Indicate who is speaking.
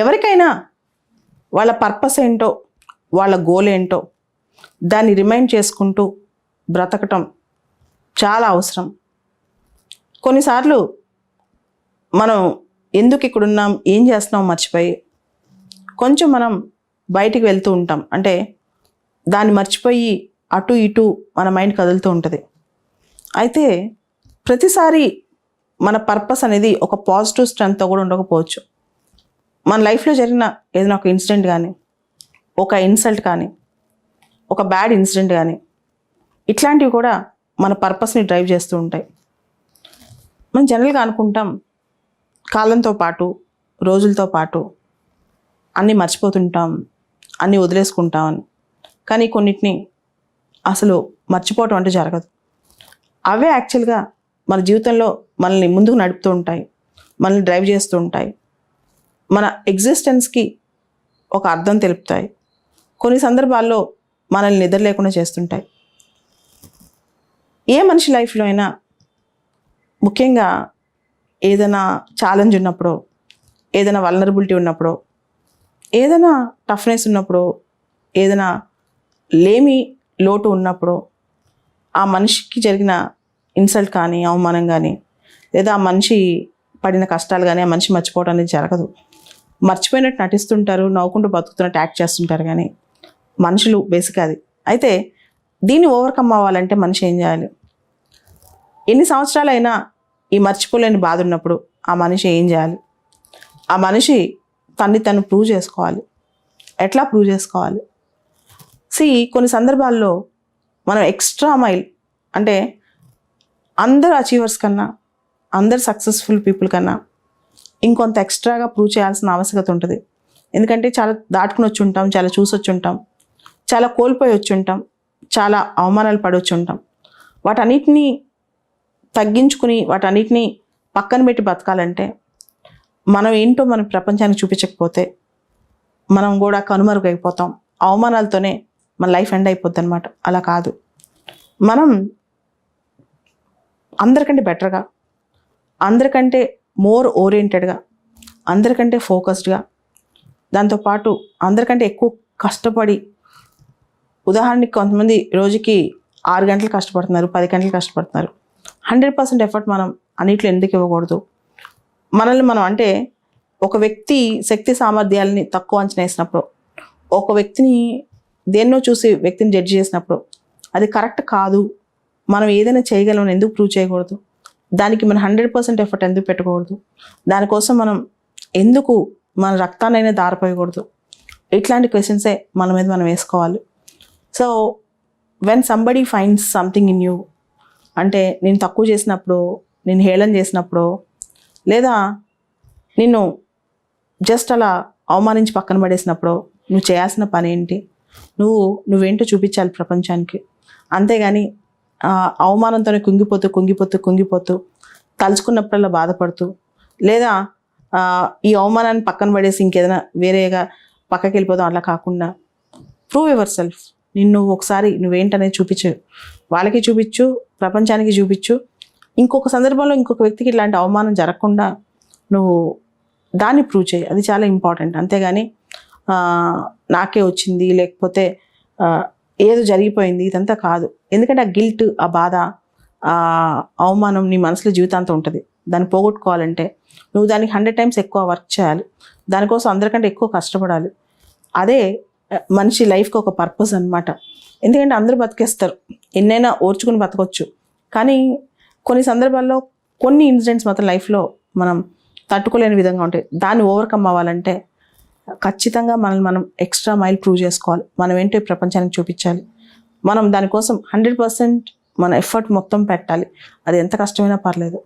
Speaker 1: ఎవరికైనా వాళ్ళ పర్పస్ ఏంటో వాళ్ళ గోల్ ఏంటో దాన్ని రిమైండ్ చేసుకుంటూ బ్రతకటం చాలా అవసరం. కొన్నిసార్లు మనం ఎందుకు ఇక్కడ ఉన్నాం ఏం చేస్తున్నాం మర్చిపోయి కొంచెం మనం బయటికి వెళ్తూ ఉంటాం. అంటే దాన్ని మర్చిపోయి అటు ఇటు మన మైండ్ కదులుతూ ఉంటుంది. అయితే ప్రతిసారి మన పర్పస్ అనేది ఒక పాజిటివ్ స్ట్రెంగ్త్తో కూడా ఉండకపోవచ్చు. మన లైఫ్లో జరిగిన ఏదైనా ఒక ఇన్సిడెంట్ కానీ ఒక ఇన్సల్ట్ కానీ ఒక బ్యాడ్ ఇన్సిడెంట్ కానీ ఇట్లాంటివి కూడా మన పర్పస్ని డ్రైవ్ చేస్తూ ఉంటాయి. మనం జనరల్గా అనుకుంటాం కాలంతో పాటు రోజులతో పాటు అన్నీ మర్చిపోతుంటాం అన్నీ వదిలేసుకుంటాం అని కానీ కొన్నిటిని అసలు మర్చిపోవటం అంటే జరగదు. అవే యాక్చువల్గా మన జీవితంలో మనల్ని ముందుకు నడుపుతూ ఉంటాయి మనల్ని డ్రైవ్ చేస్తూ ఉంటాయి. మన ఎగ్జిస్టెన్స్కి ఒక అర్థం తెలుపుతాయి. కొన్ని సందర్భాల్లో మనల్ని నిద్ర లేకుండా చేస్తుంటాయి. ఏ మనిషి లైఫ్లో అయినా ముఖ్యంగా ఏదైనా ఛాలెంజ్ ఉన్నప్పుడు ఏదైనా వల్నరబిలిటీ ఉన్నప్పుడు ఏదైనా టఫ్నెస్ ఉన్నప్పుడు ఏదైనా లేమి లోటు ఉన్నప్పుడు ఆ మనిషికి జరిగిన ఇన్సల్ట్ కానీ అవమానం కానీ లేదా ఆ మనిషి పడిన కష్టాలు కానీ ఆ మనిషి మర్చిపోవడం అనేది జరగదు. మర్చిపోయినట్టు నటిస్తుంటారు నవ్వుకుంటూ బతుకుతున్నట్టు యాక్ట్ చేస్తుంటారు కానీ మనుషులు బేసిక్ అది. అయితే దీన్ని ఓవర్కమ్ అవ్వాలంటే మనిషి ఏం చేయాలి? ఎన్ని సంవత్సరాలైనా ఈ మర్చిపోలేని బాధ ఉన్నప్పుడు ఆ మనిషి ఏం చేయాలి? ఆ మనిషి తన్ని తను ప్రూవ్ చేసుకోవాలి. ఎట్లా ప్రూవ్ చేసుకోవాలి? సి కొన్ని సందర్భాల్లో మనం ఎక్స్ట్రా మైల్ అంటే అందరు అచీవర్స్ కన్నా అందరు సక్సెస్ఫుల్ పీపుల్ కన్నా ఇంకొంత ఎక్స్ట్రాగా ప్రూవ్ చేయాల్సిన ఆవశ్యకత ఉంటుంది. ఎందుకంటే చాలా దాటుకుని వచ్చి ఉంటాం చాలా చూసి వచ్చి ఉంటాం చాలా కోల్పోయి వచ్చి ఉంటాం చాలా అవమానాలు పడొచ్చి ఉంటాం వాటన్నిటినీ తగ్గించుకుని వాటన్నిటినీ పక్కన పెట్టి బతకాలంటే మనం ఏంటో మన ప్రపంచానికి చూపించకపోతే మనం కూడా కనుమరుగైపోతాం. అవమానాలతోనే మన లైఫ్ ఎండ్ అయిపోద్ది అనమాట అలా కాదు. మనం అందరికంటే బెటర్గా అందరికంటే మోర్ ఓరియంటెడ్గా అందరికంటే ఫోకస్డ్గా దాంతోపాటు అందరికంటే ఎక్కువ కష్టపడి ఉదాహరణకి కొంతమంది రోజుకి ఆరు గంటలు కష్టపడుతున్నారు పది గంటలు కష్టపడుతున్నారు. హండ్రెడ్ పర్సెంట్ ఎఫర్ట్ మనం అన్నిట్లో ఎందుకు ఇవ్వకూడదు? మనల్ని మనం అంటే ఒక వ్యక్తి శక్తి సామర్థ్యాలని తక్కువ అంచనా వేసినప్పుడు ఒక వ్యక్తిని దేన్నో చూసి వ్యక్తిని జడ్జి చేసినప్పుడు అది కరెక్ట్ కాదు. మనం ఏదైనా చేయగలం ఎందుకు ప్రూవ్ చేయకూడదు? దానికి మనం హండ్రెడ్ పర్సెంట్ ఎఫర్ట్ ఎందుకు పెట్టకూడదు దానికోసం మనం ఎందుకు మన రక్తాన్నైనా దారిపోయకూడదు? ఇట్లాంటి క్వశ్చన్సే మన మీద మనం వేసుకోవాలి. So when somebody finds something in you అంటే నేను తక్కువ చేసినప్పుడు నేను హేళన చేసినప్పుడు లేదా నిన్ను జస్ట్ అలా అవమానించి పక్కన పడేసినప్పుడు నువ్వు చేయాల్సిన పని ఏంటి? నువ్వు నువ్వేంటో చూపించాలి ప్రపంచానికి. అంతేగాని అవమానంతోనే కుంగిపోతూ కుంగిపోతూ కుంగిపోతూ తలుచుకున్నప్పుడల్లా బాధపడుతూ లేదా ఈ అవమానాన్ని పక్కన పడేసి ఇంకేదైనా వేరేగా పక్కకి వెళ్ళిపోదాం అలా కాకుండా ప్రూవ్ యువర్ సెల్ఫ్ నిన్ను ఒకసారి నువ్వేంటనేది చూపించు. వాళ్ళకి చూపించు ప్రపంచానికి చూపించు. ఇంకొక సందర్భంలో ఇంకొక వ్యక్తికి ఇలాంటి అవమానం జరగకుండా నువ్వు దాన్ని ప్రూవ్ చేయి. అది చాలా ఇంపార్టెంట్ అంతేగాని నాకే వచ్చింది లేకపోతే ఏదో జరిగిపోయింది ఇదంతా కాదు. ఎందుకంటే ఆ గిల్ట్ ఆ బాధ ఆ అవమానం నీ మనసులో జీవితాంతం ఉంటుంది. దాన్ని పోగొట్టుకోవాలంటే నువ్వు దానికి హండ్రెడ్ టైమ్స్ ఎక్కువ వర్క్ చేయాలి. దానికోసం అందరికంటే ఎక్కువ కష్టపడాలి. అదే మనిషి లైఫ్కి ఒక పర్పస్ అన్నమాట. ఎందుకంటే అందరూ బతికేస్తారు. ఎన్నైనా ఓర్చుకుని బతకొచ్చు. కానీ కొన్ని సందర్భాల్లో కొన్ని ఇన్సిడెంట్స్ మాత్రం లైఫ్లో మనం తట్టుకోలేని విధంగా ఉంటాయి. దాన్ని ఓవర్కమ్ అవ్వాలంటే ఖచ్చితంగా మనల్ని మనం ఎక్స్ట్రా మైల్ ప్రూవ్ చేసుకోవాలి. మనం ఏంటో ఈ ప్రపంచానికి చూపించాలి? మనం దానికోసం హండ్రెడ్ పర్సెంట్ మన ఎఫర్ట్ మొత్తం పెట్టాలి. అది ఎంత కష్టమైనా పర్లేదు.